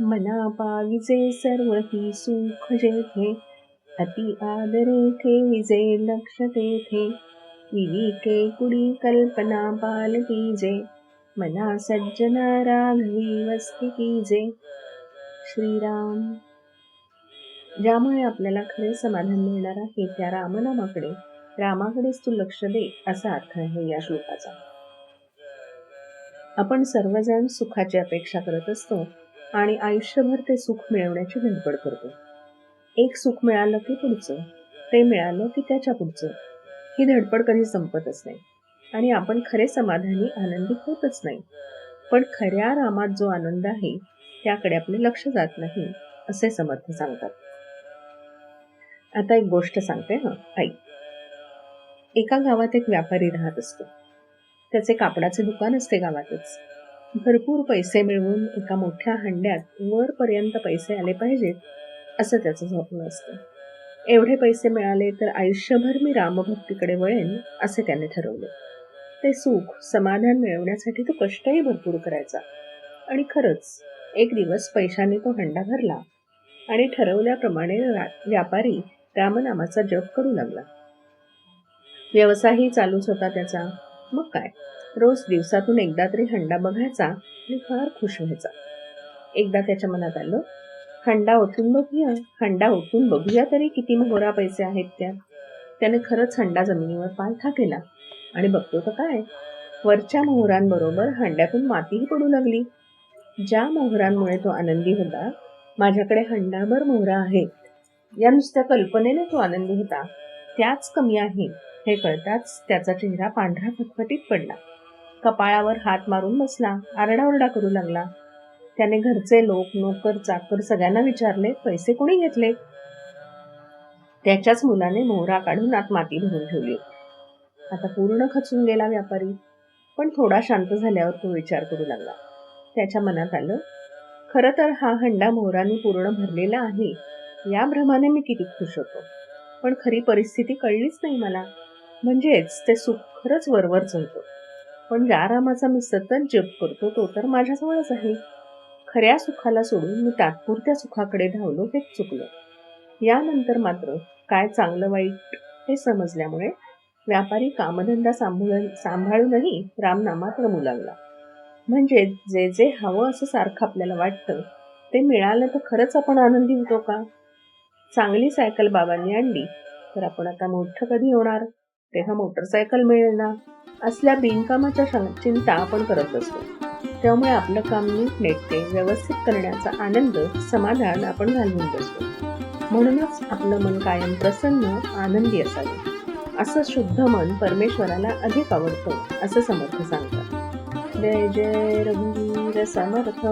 मना पाविजे सर्व ही सुख जेथे. अति आदरे ठेविजे लक्ष तेथे. विविके कुडी कल्पना पालटीजे मना सज्जना राघवी वस्ती कीजे श्रीराम. ज्यामुळे आपल्याला खरे समाधान मिळणार आहे त्या रामनामाकडे. रामाकडेच तू लक्ष दे असा अर्थ आहे या श्लोकाचा. आपण सर्वजण सुखाची अपेक्षा करत असतो. आणि आयुष्यभर ते सुख मिळवण्याची धडपड करतो. एक सुख मिळालं की पुढचं ते मिळालं की त्याच्या पुढचं. ही धडपड कधी संपतच नाही. आणि आपण खरे समाधानी आनंदी होतच नाही. पण खऱ्या रामात जो आनंद आहे त्याकडे आपले लक्ष जात नाही असे समर्थ सांगतात. आता एक गोष्ट सांगते हा आई एका गावात एक व्यापारी राहत असतो. त्याचे कापडाचे दुकान असते गावातच. भरपूर पैसे मिळवून एका मोठ्या हंड्यात वरपर्यंत पैसे आले पाहिजेत असं त्याचं स्वप्न असतं. एवढे पैसे मिळाले तर आयुष्यभर मी रामभक्तीकडे वळेन असे त्याने ठरवले. ते सुख समाधान मिळवण्यासाठी तो कष्टही भरपूर करायचा. आणि खरंच एक दिवस पैशाने तो हंडा भरला आणि ठरवल्याप्रमाणे व्यापारी रामनामाचा जप करू लागला. व्यवसायही चालूच होता त्याचा. मग काय? रोज दिवसातून एकदा तरी हंडा बघायचा आणि फार खुश व्हायचा. एकदा त्याच्या मनात आलं हंडा ओतून बघूया हंडा ओतून बघूया तरी किती मोहरा पैसे आहेत त्या. त्याने खरंच हंडा जमिनीवर पालथा केला आणि बघतो तर काय? वरच्या मोहरांबरोबर हंड्यातून मातीही पडू लागली. ज्या मोहरांमुळे तो आनंदी होता माझ्याकडे हंडाभर मोहरा आहेत. या नुसत्या कल्पनेने तो आनंदी होता. त्याच कमी आहे. हे कळताच त्याचा चेहरा पांढरा फटफटीत पडला. कपाळावर हात मारून बसला आरडाओरडा करू लागला. त्याने घरचे लोक नोकर चाकर सगळ्यांना विचारले पैसे कोणी घेतले? त्याच्याच मुलाने मोहरा काढून आत माती भरून ठेवली. होती. आता पूर्ण खचून गेला व्यापारी पण थोडा शांत झाल्यावर तो विचार करू लागला. त्याच्या मनात आलं खरं तर हा हंडा मोहराने पूर्ण भरलेला आहे. या भ्रमाने मी किती खुश होतो. पण खरी परिस्थिती कळलीच नाही मला. म्हणजेच ते सुख खरंच वरवर चलतो पण ज्या रामाचा मी सतत जप करतो तो तर माझ्याजवळच आहे. खऱ्या सुखाला सोडून मी तात्पुरत्या सुखाकडे धावलो हेच चुकलं. यानंतर मात्र काय चांगलं वाईट हे समजल्यामुळे व्यापारी कामधंदा सांभाळून सांभाळूनही रामनामात रमू लागला. म्हणजे जे जे हवं असं सारखं आपल्याला वाटतं ते मिळालं तर खरंच आपण आनंदी होतो का? चांगली सायकल बाबांनी आणली. तर आपण आता मोठं कधी होणार? तेव्हा मोटरसायकल मिळेल ना असल्या बिनकामाच्या चिंता आपण करत असतो. त्यामुळे आपलं काम नीट नेटके व्यवस्थित करण्याचा आनंद समाधान आपण घालवून बसतो. म्हणूनच आपलं मन कायम प्रसन्न आनंदी असावे. असं शुद्ध मन परमेश्वराला अधिक आवडतं असं समर्थ सांगतात. जय जय रघुवीर समर्थ.